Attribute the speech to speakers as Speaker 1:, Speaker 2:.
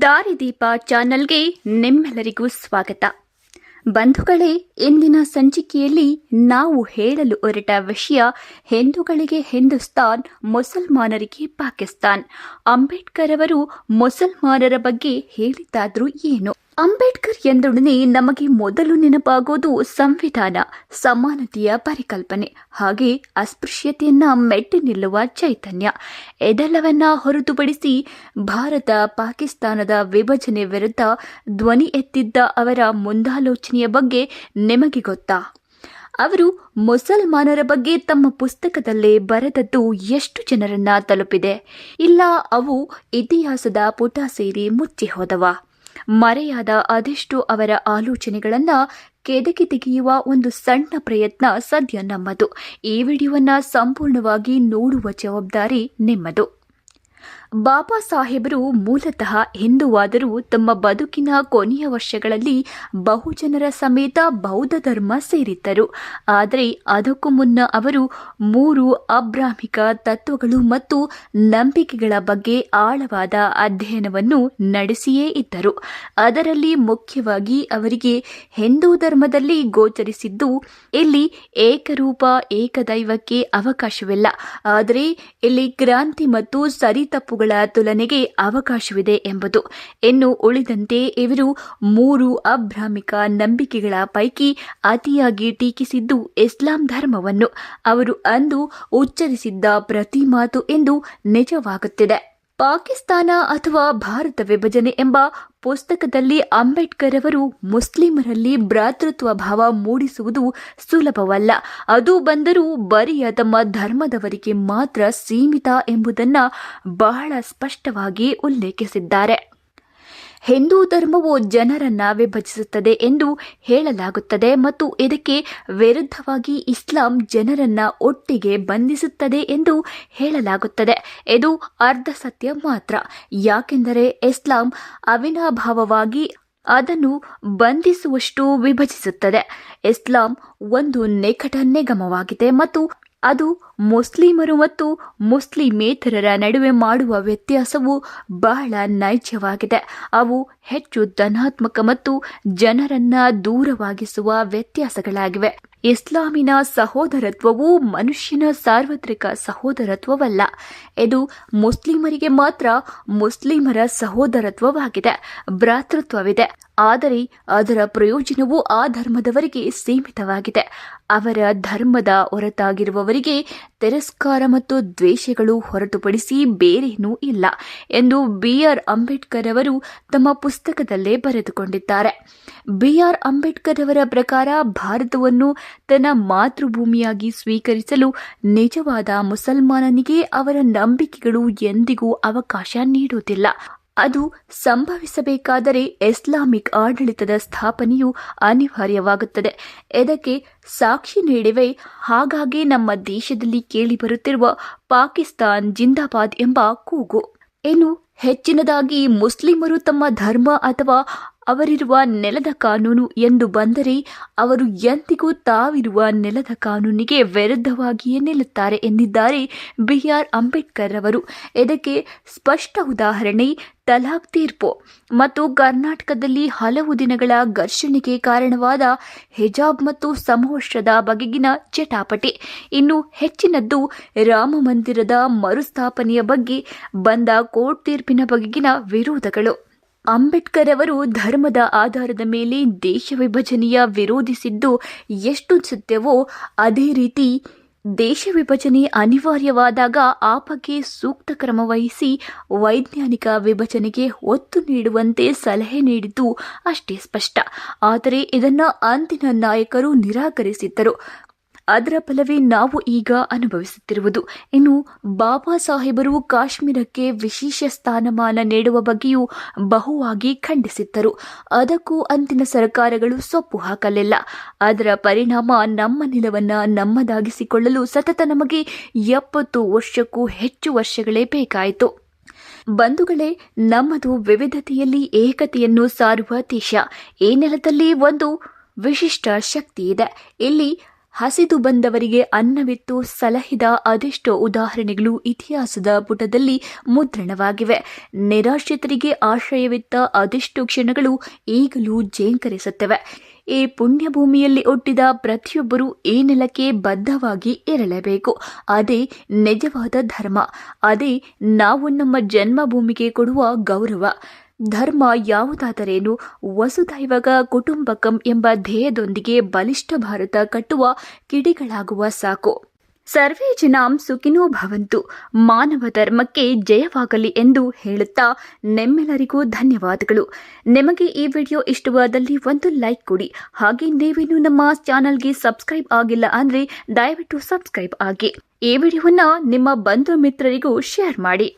Speaker 1: ದಾರಿದೀಪ ಚಾನಲ್ಗೆ ನಿಮ್ಮೆಲ್ಲರಿಗೂ ಸ್ವಾಗತ. ಬಂಧುಗಳೇ, ಇಂದಿನ ಸಂಚಿಕೆಯಲ್ಲಿ ನಾವು ಹೇಳಲು ಹೊರಟ ವಿಷಯ ಹಿಂದೂಗಳಿಗೆ ಹಿಂದೂಸ್ತಾನ್, ಮುಸಲ್ಮಾನರಿಗೆ ಪಾಕಿಸ್ತಾನ್. ಅಂಬೇಡ್ಕರ್ ಅವರು ಮುಸಲ್ಮಾನರ ಬಗ್ಗೆ ಹೇಳಿದ್ದಾದ್ರೂ ಏನು? ಅಂಬೇಡ್ಕರ್ ಎಂದೊಡನೆ ನಮಗೆ ಮೊದಲು ನೆನಪಾಗೋದು ಸಂವಿಧಾನ, ಸಮಾನತೆಯ ಪರಿಕಲ್ಪನೆ, ಹಾಗೆ ಅಸ್ಪೃಶ್ಯತೆಯನ್ನ ಮೆಟ್ಟಿ ನಿಲ್ಲುವ ಚೈತನ್ಯ. ಇದೆಲ್ಲವನ್ನ ಹೊರತುಪಡಿಸಿ ಭಾರತ, ಪಾಕಿಸ್ತಾನದ ವಿಭಜನೆ ವಿರುದ್ಧ ಧ್ವನಿ ಎತ್ತಿದ್ದ ಅವರ ಮುಂದಾಲೋಚನೆಯ ಬಗ್ಗೆ ನಿಮಗೆ ಗೊತ್ತಾ? ಅವರು ಮುಸಲ್ಮಾನರ ಬಗ್ಗೆ ತಮ್ಮ ಪುಸ್ತಕದಲ್ಲೇ ಬರೆದದ್ದು ಎಷ್ಟು ಜನರನ್ನ ತಲುಪಿದೆ? ಇಲ್ಲ, ಅವು ಇತಿಹಾಸದ ಪುಟ ಸೇರಿ ಮುಚ್ಚಿ ಹೋದವ ಮರೆಯಾದ ಅದೆಷ್ಟು ಅವರ ಆಲೋಚನೆಗಳನ್ನ ಕೆದಕಿ ತೆಗೆಯುವ ಒಂದು ಸಣ್ಣ ಪ್ರಯತ್ನ ಸದ್ಯ ನಮ್ಮದು. ಈ ವಿಡಿಯೋವನ್ನು ಸಂಪೂರ್ಣವಾಗಿ ನೋಡುವ ಜವಾಬ್ದಾರಿ ನಿಮ್ಮದು. ಬಾಬಾ ಸಾಹೇಬರು ಮೂಲತಃ ಹಿಂದುವಾದರೂ ತಮ್ಮ ಬದುಕಿನ ಕೊನೆಯ ವರ್ಷಗಳಲ್ಲಿ ಬಹುಜನರ ಸಮೇತ ಬೌದ್ಧ ಧರ್ಮ ಸೇರಿದ್ದರು. ಆದರೆ ಅದಕ್ಕೂ ಮುನ್ನ ಅವರು ಮೂರು ಅಬ್ರಾಹ್ಮಿಕ ತತ್ವಗಳು ಮತ್ತು ನಂಬಿಕೆಗಳ ಬಗ್ಗೆ ಆಳವಾದ ಅಧ್ಯಯನವನ್ನು ನಡೆಸಿಯೇ ಇದ್ದರು. ಅದರಲ್ಲಿ ಮುಖ್ಯವಾಗಿ ಅವರಿಗೆ ಹಿಂದೂ ಧರ್ಮದಲ್ಲಿ ಗೋಚರಿಸಿದ್ದು, ಇಲ್ಲಿ ಏಕರೂಪ, ಏಕದೈವಕ್ಕೆ ಅವಕಾಶವಿಲ್ಲ. ಆದರೆ ಇಲ್ಲಿ ಕ್ರಾಂತಿ ಮತ್ತು ಸರಿತಪ್ಪುಗಳ ತುಲನೆಗೆ ಅವಕಾಶವಿದೆ ಎಂಬುದು. ಇನ್ನು ಉಳಿದಂತೆ ಇವರು ಮೂರು ಅಭ್ರಾಮಿಕ ನಂಬಿಕೆಗಳ ಪೈಕಿ ಅತಿಯಾಗಿ ಟೀಕಿಸಿದ್ದು ಇಸ್ಲಾಂ ಧರ್ಮವನ್ನು. ಅವರು ಅಂದು ಉಚ್ಚರಿಸಿದ್ದ ಪ್ರತಿ ಮಾತು ಎಂದು ನಿಜವಾಗುತ್ತಿದೆ. ಪಾಕಿಸ್ತಾನ ಅಥವಾ ಭಾರತ ವಿಭಜನೆ ಎಂಬ ಪುಸ್ತಕದಲ್ಲಿ ಅಂಬೇಡ್ಕರ್ ಅವರು ಮುಸ್ಲಿಮರಲ್ಲಿ ಭ್ರಾತೃತ್ವ ಭಾವ ಮೂಡಿಸುವುದು ಸುಲಭವಲ್ಲ. ಅದು ಬಂದರೂ ಬರಿಯ ತಮ್ಮ ಧರ್ಮದವರಿಗೆ ಮಾತ್ರ ಸೀಮಿತ ಎಂಬುದನ್ನು ಬಹಳ ಸ್ಪಷ್ಟವಾಗಿ ಉಲ್ಲೇಖಿಸಿದ್ದಾರೆ. ಹಿಂದೂ ಧರ್ಮವು ಜನರನ್ನ ವಿಭಜಿಸುತ್ತದೆ ಎಂದು ಹೇಳಲಾಗುತ್ತದೆ ಮತ್ತು ಇದಕ್ಕೆ ವಿರುದ್ಧವಾಗಿ ಇಸ್ಲಾಂ ಜನರನ್ನ ಒಟ್ಟಿಗೆ ಬಂಧಿಸುತ್ತದೆ ಎಂದು ಹೇಳಲಾಗುತ್ತದೆ. ಇದು ಅರ್ಧ ಸತ್ಯ ಮಾತ್ರ. ಯಾಕೆಂದರೆ ಇಸ್ಲಾಂ ಅವಿನಾಭಾವವಾಗಿ ಅದನ್ನು ಬಂಧಿಸುವಷ್ಟು ವಿಭಜಿಸುತ್ತದೆ. ಇಸ್ಲಾಂ ಒಂದು ನಿಕಟ ನಿಗಮವಾಗಿದೆ ಮತ್ತು ಅದು ಮುಸ್ಲಿಮರು ಮತ್ತು ಮುಸ್ಲಿಮೇತರರ ನಡುವೆ ಮಾಡುವ ವ್ಯತ್ಯಾಸವು ಬಹಳ ನೈಜವಾಗಿದೆ. ಅವು ಹೆಚ್ಚು ಧನಾತ್ಮಕ ಮತ್ತು ಜನರನ್ನ ದೂರವಾಗಿಸುವ ವ್ಯತ್ಯಾಸಗಳಾಗಿವೆ. ಇಸ್ಲಾಮಿನ ಸಹೋದರತ್ವವು ಮನುಷ್ಯನ ಸಾರ್ವತ್ರಿಕ ಸಹೋದರತ್ವವಲ್ಲ. ಇದು ಮುಸ್ಲಿಮರಿಗೆ ಮಾತ್ರ ಮುಸ್ಲಿಮರ ಸಹೋದರತ್ವವಾಗಿದೆ, ಭ್ರಾತೃತ್ವವಿದೆ. ಆದರೆ ಅದರ ಪ್ರಯೋಜನವು ಆ ಧರ್ಮದವರಿಗೆ ಸೀಮಿತವಾಗಿದೆ. ಅವರ ಧರ್ಮದ ಹೊರತಾಗಿರುವವರಿಗೆ ತಿರಸ್ಕಾರ ಮತ್ತು ದ್ವೇಷಗಳು ಹೊರತುಪಡಿಸಿ ಬೇರೇನೂ ಇಲ್ಲ ಎಂದು ಬಿಆರ್ ಅಂಬೇಡ್ಕರ್ ಅವರು ತಮ್ಮ ಪುಸ್ತಕದಲ್ಲೇ ಬರೆದುಕೊಂಡಿದ್ದಾರೆ. ಬಿಆರ್ ಅಂಬೇಡ್ಕರ್ ಅವರ ಪ್ರಕಾರ ಭಾರತವನ್ನು ತನ್ನ ಮಾತೃಭೂಮಿಯಾಗಿ ಸ್ವೀಕರಿಸಲು ನಿಜವಾದ ಮುಸಲ್ಮಾನನಿಗೆ ಅವರ ನಂಬಿಕೆಗಳು ಎಂದಿಗೂ ಅವಕಾಶ ನೀಡುವುದಿಲ್ಲ. ಅದು ಸಂಭವಿಸಬೇಕಾದರೆ ಇಸ್ಲಾಮಿಕ್ ಆಡಳಿತದ ಸ್ಥಾಪನೆಯು ಅನಿವಾರ್ಯವಾಗುತ್ತದೆ. ಇದಕ್ಕೆ ಸಾಕ್ಷಿ ನೀಡಿವೆ, ಹಾಗಾಗಿ ನಮ್ಮ ದೇಶದಲ್ಲಿ ಕೇಳಿಬರುತ್ತಿರುವ ಪಾಕಿಸ್ತಾನ್ ಜಿಂದಾಬಾದ್ ಎಂಬ ಕೂಗು. ಇನ್ನು ಹೆಚ್ಚಿನದಾಗಿ ಮುಸ್ಲಿಮರು ತಮ್ಮ ಧರ್ಮ ಅಥವಾ ಅವರಿರುವ ನೆಲದ ಕಾನೂನು ಎಂದು ಬಂದರೆ ಅವರು ಎಂದಿಗೂ ತಾವಿರುವ ನೆಲದ ಕಾನೂನಿಗೆ ವಿರುದ್ಧವಾಗಿಯೇ ನಿಲ್ಲುತ್ತಾರೆ ಎಂದಿದ್ದಾರೆ ಬಿಆರ್ ಅಂಬೇಡ್ಕರ್ ಅವರು. ಇದಕ್ಕೆ ಸ್ಪಷ್ಟ ಉದಾಹರಣೆ ತಲಾಖ್ ತೀರ್ಪು. ಮತ್ತು ಕರ್ನಾಟಕದಲ್ಲಿ ಹಲವು ದಿನಗಳ ಘರ್ಷಣೆಗೆ ಕಾರಣವಾದ ಹಿಜಾಬ್ ಮತ್ತು ಸಮವಸ್ತ್ರದ ಬಗೆಗಿನ ಚಟಾಪಟಿ. ಇನ್ನು ಹೆಚ್ಚಿನದ್ದು ರಾಮ ಮಂದಿರದ ಮರುಸ್ಥಾಪನೆಯ ಬಗ್ಗೆ ಬಂದ ಕೋರ್ಟ್ ತೀರ್ಪಿನ ಬಗೆಗಿನ ವಿರೋಧಗಳು. ಅಂಬೇಡ್ಕರ್ ಅವರು ಧರ್ಮದ ಆಧಾರದ ಮೇಲೆ ದೇಶ ವಿಭಜನೆಯ ವಿರೋಧಿಸಿದ್ದು ಎಷ್ಟು ಸತ್ಯವೋ ಅದೇ ರೀತಿ ದೇಶ ವಿಭಜನೆ ಅನಿವಾರ್ಯವಾದಾಗ ಆ ಬಗ್ಗೆ ಸೂಕ್ತ ಕ್ರಮ ವಹಿಸಿ ವೈಜ್ಞಾನಿಕ ವಿಭಜನೆಗೆ ಒತ್ತು ನೀಡುವಂತೆ ಸಲಹೆ ನೀಡಿದ್ದು ಅಷ್ಟೇ ಸ್ಪಷ್ಟ. ಆದರೆ ಇದನ್ನು ಅಂದಿನ ನಾಯಕರು ನಿರಾಕರಿಸಿದ್ದರು. ಅದರ ಫಲವೇ ನಾವು ಈಗ ಅನುಭವಿಸುತ್ತಿರುವುದು. ಇನ್ನು ಬಾಬಾ ಸಾಹೇಬರು ಕಾಶ್ಮೀರಕ್ಕೆ ವಿಶೇಷ ಸ್ಥಾನಮಾನ ನೀಡುವ ಬಗ್ಗೆಯೂ ಬಹುವಾಗಿ ಖಂಡಿಸಿದ್ದರು. ಅದಕ್ಕೂ ಅಂದಿನ ಸರ್ಕಾರಗಳು ಸೊಪ್ಪು ಹಾಕಲಿಲ್ಲ. ಅದರ ಪರಿಣಾಮ ನಮ್ಮ ನಿಲವನ್ನ ನಮ್ಮದಾಗಿಸಿಕೊಳ್ಳಲು ಸತತ ನಮಗೆ ಎಪ್ಪತ್ತು ವರ್ಷಕ್ಕೂ ಹೆಚ್ಚು ವರ್ಷಗಳೇ ಬೇಕಾಯಿತು. ಬಂಧುಗಳೇ, ನಮ್ಮದು ವಿವಿಧತೆಯಲ್ಲಿ ಏಕತೆಯನ್ನು ಸಾರುವ ದೇಶ. ಈ ನೆಲದಲ್ಲಿ ಒಂದು ವಿಶಿಷ್ಟ ಶಕ್ತಿ ಇದೆ. ಇಲ್ಲಿ ಹಸಿದು ಬಂದವರಿಗೆ ಅನ್ನವಿತ್ತು ಸಲಹಿದ ಅದೆಷ್ಟೋ ಉದಾಹರಣೆಗಳು ಇತಿಹಾಸದ ಪುಟದಲ್ಲಿ ಮುದ್ರಣವಾಗಿವೆ. ನಿರಾಶ್ರಿತರಿಗೆ ಆಶ್ರಯವಿತ್ತ ಅದೆಷ್ಟೋ ಕ್ಷಣಗಳು ಈಗಲೂ ಜೇಂಕರಿಸುತ್ತವೆ. ಈ ಪುಣ್ಯಭೂಮಿಯಲ್ಲಿ ಹುಟ್ಟಿದ ಪ್ರತಿಯೊಬ್ಬರೂ ಈ ನೆಲಕ್ಕೆ ಬದ್ಧವಾಗಿ ಇರಲೇಬೇಕು. ಅದೇ ನಿಜವಾದ ಧರ್ಮ. ಅದೇ ನಾವು ನಮ್ಮ ಜನ್ಮಭೂಮಿಗೆ ಕೊಡುವ ಗೌರವ. ಧರ್ಮ ಯಾವುದಾದರೇನು ವಸುದೈವಗ ಕುಟುಂಬಕಂ ಎಂಬ ಧ್ಯೇಯದೊಂದಿಗೆ ಬಲಿಷ್ಠ ಭಾರತ ಕಟ್ಟುವ ಕಿಡಿಗಳಾಗುವ ಸಾಕು. ಸರ್ವೇ ಜನಾಂ ಸುಖಿನೋ ಭವಂತು. ಮಾನವ ಧರ್ಮಕ್ಕೆ ಜಯವಾಗಲಿ ಎಂದು ಹೇಳುತ್ತಾ ನಿಮ್ಮೆಲ್ಲರಿಗೂ ಧನ್ಯವಾದಗಳು. ನಿಮಗೆ ಈ ವಿಡಿಯೋ ಇಷ್ಟವಾದಲ್ಲಿ ಒಂದು ಲೈಕ್ ಕೊಡಿ. ಹಾಗೆ ನೀವಿನ್ನು ನಮ್ಮ ಚಾನಲ್ಗೆ ಸಬ್ಸ್ಕ್ರೈಬ್ ಆಗಿಲ್ಲ ಅಂದರೆ ದಯವಿಟ್ಟು ಸಬ್ಸ್ಕ್ರೈಬ್ ಆಗಿ. ಈ ವಿಡಿಯೋವನ್ನು ನಿಮ್ಮ ಬಂಧು ಮಿತ್ರರಿಗೂ ಶೇರ್ ಮಾಡಿ.